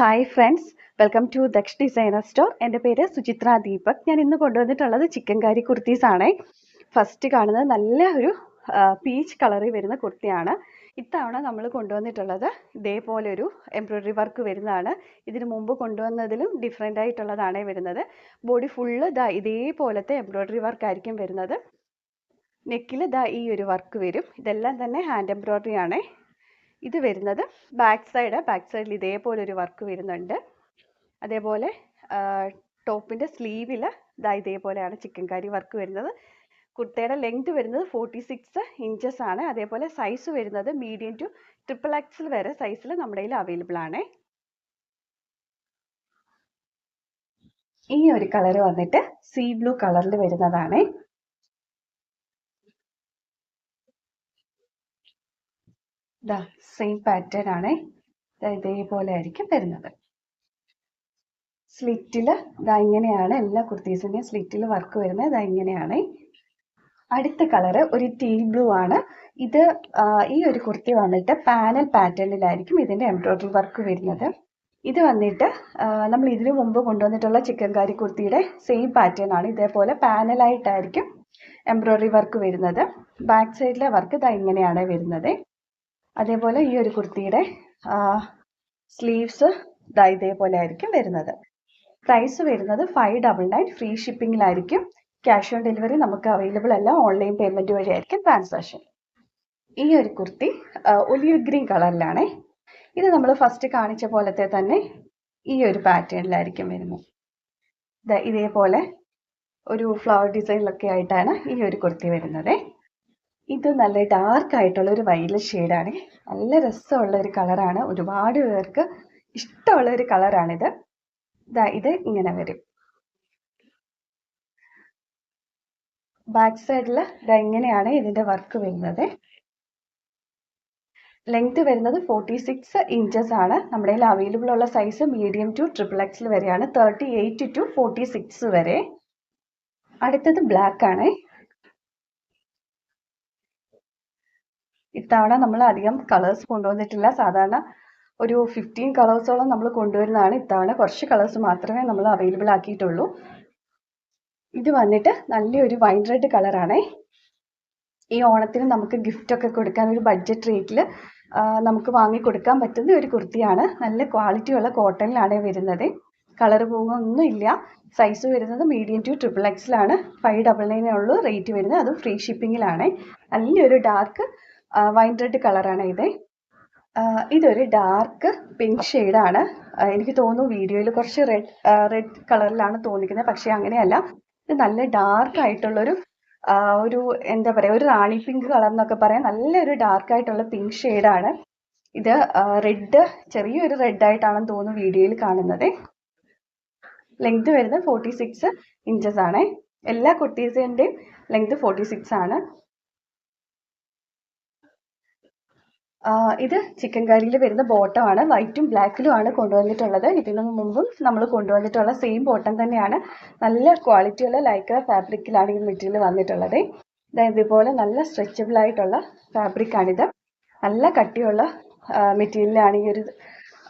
Hi friends welcome to Daksh designer store എന്റെ പേര് സുചിത്ര ദീപക്. ഞാൻ ഇന്ന് കൊണ്ടുവന്നിട്ടുള്ളത് ചിക്കൻ കാരി കുർത്തീസ് ആണ്. ഫസ്റ്റ് കാണുന്നത് നല്ല ഒരു പീച്ച് കളറിൽ വരുന്ന കുർത്തിയാണ്. ഇത്തവണ നമ്മൾ കൊണ്ടുവന്നിട്ടുള്ളത് ഇതേപോലെ ഒരു എംബ്രോയ്ഡറി വർക്ക് വരുന്നതാണ്. ഇതിനു മുമ്പ് കൊണ്ടുവന്നതിലും ഡിഫറെന്റ് ആയിട്ടുള്ളതാണ് വരുന്നത്. ബോഡി ഫുള്ള് ദാ ഇതേപോലത്തെ എംബ്രോയ്ഡറി വർക്ക് ആയിരിക്കും വരുന്നത്. നെക്കിൽ ദാ ഈ ഒരു വർക്ക് വരും. ഇതെല്ലാം തന്നെ ഹാൻഡ് എംബ്രോയ്ഡറി ആണ്. ഇത് വരുന്നത് ബാക്ക് സൈഡ് ബാക്ക് സൈഡിൽ ഇതേപോലെ ഒരു വർക്ക് വരുന്നുണ്ട്. അതേപോലെ ടോപ്പിന്റെ സ്ലീവിൽ ഇതാ ഇതേപോലെയാണ് ചിക്കൻ കാരി വർക്ക് വരുന്നത്. കുർത്തയുടെ ലെങ്ത് വരുന്നത് ഫോർട്ടി സിക്സ് ഇഞ്ചസ് ആണ്. അതേപോലെ സൈസ് വരുന്നത് മീഡിയം ടു ട്രിപ്പിൾ എക്സൽ വരെ സൈസിൽ നമ്മുടെ കയ്യിൽ അവൈലബിൾ ആണ്. ഈ ഒരു കളർ വന്നിട്ട് സീ ബ്ലൂ കളറിൽ വരുന്നതാണ്. ഇതാ സെയിം പാറ്റേൺ ആണ്. ഇതേപോലെ ആയിരിക്കും വരുന്നത്. സ്ലിറ്റിൽ ഇതാ ഇങ്ങനെയാണ് എല്ലാ കുർത്തീസിന്റെയും സ്ലിറ്റിൽ വർക്ക് വരുന്നത്. ഇതാ ഇങ്ങനെയാണ്. അടുത്ത കളറ് ഒരു ടീ ബ്ലൂ ആണ്. ഇത് ഈ ഒരു കുർത്തി വന്നിട്ട് പാനൽ പാറ്റേണിലായിരിക്കും ഇതിന്റെ എംബ്രോയ്ഡറി വർക്ക് വരുന്നത്. ഇത് വന്നിട്ട് നമ്മൾ ഇതിനു മുമ്പ് കൊണ്ടുവന്നിട്ടുള്ള ചിക്കൻകാരി കുർത്തിയുടെ സെയിം പാറ്റേൺ ആണ്. ഇതേപോലെ പാനലായിട്ടായിരിക്കും എംബ്രോയ്ഡറി വർക്ക് വരുന്നത്. ബാക്ക് സൈഡിലെ വർക്ക് ഇതാ ഇങ്ങനെയാണ് വരുന്നത്. അതേപോലെ ഈ ഒരു കുർത്തിയുടെ സ്ലീവ്സ് ഇതാ ഇതേപോലെ ആയിരിക്കും വരുന്നത്. പ്രൈസ് വരുന്നത് ഫൈവ് ഡബിൾ നയൻ ഫ്രീ ഷിപ്പിങ്ങിലായിരിക്കും ക്യാഷ് ഓൺ ഡെലിവറി നമുക്ക് അവൈലബിൾ അല്ല. ഓൺലൈൻ പേയ്മെന്റ് വഴിയായിരിക്കും ട്രാൻസാക്ഷൻ ഈ ഒരു കുർത്തി ഒലിവ് ഗ്രീൻ കളറിലാണേ. ഇത് നമ്മൾ ഫസ്റ്റ് കാണിച്ച പോലത്തെ തന്നെ ഈ ഒരു പാറ്റേണിലായിരിക്കും വരുന്നത്. ഇതേപോലെ ഒരു ഫ്ലവർ ഡിസൈനിലൊക്കെ ആയിട്ടാണ് ഈ ഒരു കുർത്തി വരുന്നത്. ഇത് നല്ല ഡാർക്ക് ആയിട്ടുള്ള ഒരു വയലറ്റ് ഷെയ്ഡാണ് നല്ല രസമുള്ള ഒരു കളറാണ് ഒരുപാട് പേർക്ക് ഇഷ്ടമുള്ള ഒരു കളറാണിത് ഇതാ. ഇത് ഇങ്ങനെ വരും. ബാക്ക് സൈഡിൽ ഇതാ ഇങ്ങനെയാണ് ഇതിന്റെ വർക്ക് വരുന്നത്. ലെങ്ത് വരുന്നത് ഫോർട്ടി സിക്സ് ഇഞ്ചസ് ആണ്. നമ്മുടെ കയ്യിൽ അവൈലബിൾ ഉള്ള സൈസ് മീഡിയം ടു ട്രിപ്പിൾ എക്സിൽ വരെയാണ്. Thirty eight to forty six വരെ. അടുത്തത് ബ്ലാക്ക് ആണ്. ഇത്തവണ നമ്മൾ അധികം കളേഴ്സ് കൊണ്ടുവന്നിട്ടില്ല. സാധാരണ ഒരു ഫിഫ്റ്റീൻ കളേഴ്സോളം നമ്മൾ കൊണ്ടുവരുന്നതാണ്. ഇത്തവണ കുറച്ച് കളേഴ്സ് മാത്രമേ നമ്മൾ അവൈലബിൾ ആക്കിയിട്ടുള്ളൂ. ഇത് വന്നിട്ട് നല്ലൊരു വൈൻ റെഡ് കളറാണ് ഈ ഓണത്തിന് നമുക്ക് ഗിഫ്റ്റ് ഒക്കെ കൊടുക്കാൻ ഒരു ബഡ്ജറ്റ് റേറ്റിൽ നമുക്ക് വാങ്ങി കൊടുക്കാൻ പറ്റുന്ന ഒരു കുർത്തിയാണ്. നല്ല ക്വാളിറ്റി ഉള്ള കോട്ടണിലാണ് വരുന്നത്. കളർ പോകുന്നൊന്നും ഇല്ല. സൈസ് വരുന്നത് മീഡിയം ടു ട്രിപ്പിൾ എക്സിലാണ് ഫൈവ് ഡബിൾ നയനേ ഉള്ളൂ റേറ്റ് വരുന്നത്. അതും ഫ്രീ ഷിപ്പിങ്ങിലാണ് നല്ലൊരു ഡാർക്ക് വൈൻ റെഡ് കളറാണ് ഇത്. ഇതൊരു ഡാർക്ക് പിങ്ക് ഷെയ്ഡാണ്. എനിക്ക് തോന്നുന്നു വീഡിയോയിൽ കുറച്ച് റെഡ് റെഡ് കളറിലാണ് തോന്നിക്കുന്നത്. പക്ഷേ അങ്ങനെയല്ല. ഇത് നല്ല ഡാർക്ക് ആയിട്ടുള്ളൊരു ഒരു എന്താ പറയുക ഒരു റാണി പിങ്ക് കളർ എന്നൊക്കെ പറയാം. നല്ലൊരു ഡാർക്ക് ആയിട്ടുള്ള പിങ്ക് ഷെയ്ഡാണ്. ഇത് റെഡ് ചെറിയൊരു റെഡ് ആയിട്ടാണെന്ന് തോന്നുന്നു വീഡിയോയിൽ കാണുന്നത്. ലെങ്ത് വരുന്നത് ഫോർട്ടി സിക്സ് ഇഞ്ചസ് ആണ്. എല്ലാ കുട്ടീസിന്റെയും ലെങ്ത് ഫോർട്ടി സിക്സ് ആണ്. ഇത് ചിക്കൻ കറിയിൽ വരുന്ന ബോട്ടമാണ് വൈറ്റും ബ്ലാക്കിലും ആണ് കൊണ്ടുവന്നിട്ടുള്ളത്. ഇതിനു മുമ്പും നമ്മൾ കൊണ്ടുവന്നിട്ടുള്ള സെയിം ബോട്ടം തന്നെയാണ്. നല്ല ക്വാളിറ്റിയുള്ള ലൈക്ര ഫാബ്രിക്കിലാണ് ഈ മെറ്റീരിയൽ വന്നിട്ടുള്ളത്. ഇതുപോലെ നല്ല സ്ട്രെച്ചബിൾ ആയിട്ടുള്ള ഫാബ്രിക് ആണിത്. നല്ല കട്ടിയുള്ള മെറ്റീരിയലാണ് ഈ ഒരു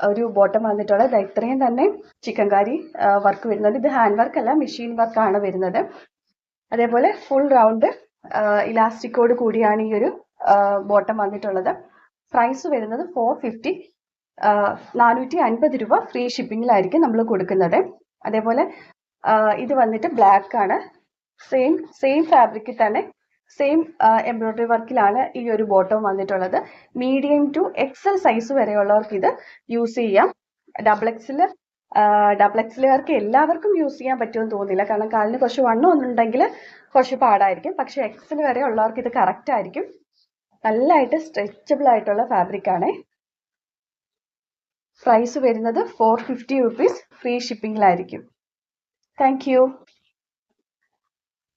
ഒരു ബോട്ടം വന്നിട്ടുള്ളത്. ഇത്രയും തന്നെ ചിക്കൻ കറി വർക്ക് വരുന്നത്. ഇത് ഹാൻഡ് വർക്ക് അല്ല മെഷീൻ വർക്കാണ് വരുന്നത്. അതേപോലെ ഫുൾ റൗണ്ട് ഇലാസ്റ്റിക്കോട് കൂടിയാണ് ഈ ഒരു ബോട്ടം വന്നിട്ടുള്ളത്. പ്രൈസ് വരുന്നത് ഫോർ ഫിഫ്റ്റി നാനൂറ്റി അൻപത് രൂപ ഫ്രീ ഷിപ്പിങ്ങിലായിരിക്കും നമ്മൾ കൊടുക്കുന്നത്. അതേപോലെ ഇത് വന്നിട്ട് ബ്ലാക്ക് ആണ്. സെയിം സെയിം ഫാബ്രിക്കിൽ തന്നെ സെയിം എംബ്രോയ്ഡറി വർക്കിലാണ് ഈ ഒരു ബോട്ടം വന്നിട്ടുള്ളത്. മീഡിയം ടു എക്സൽ സൈസ് വരെയുള്ളവർക്ക് ഇത് യൂസ് ചെയ്യാം. ഡബിൾ എക്സിൽ ഡബിൾ എക്സിലുകാർക്ക് എല്ലാവർക്കും യൂസ് ചെയ്യാൻ പറ്റുമെന്ന് തോന്നുന്നില്ല. കാരണം കാലിന് കുറച്ച് വണ്ണം ഒന്നുണ്ടെങ്കിൽ കുറച്ച് പാടായിരിക്കും. പക്ഷെ എക്സിൽ വരെ ഉള്ളവർക്ക് ഇത് കറക്റ്റ് ആയിരിക്കും. നല്ലതായിട്ട് സ്ട്രെച്ചബിൾ ആയിട്ടുള്ള ഫാബ്രിക് ആണ്. പ്രൈസ് വരുന്നത് ഫോർ ഫിഫ്റ്റി റുപ്പീസ് ഫ്രീ ഷിപ്പിംഗിലായിരിക്കും താങ്ക്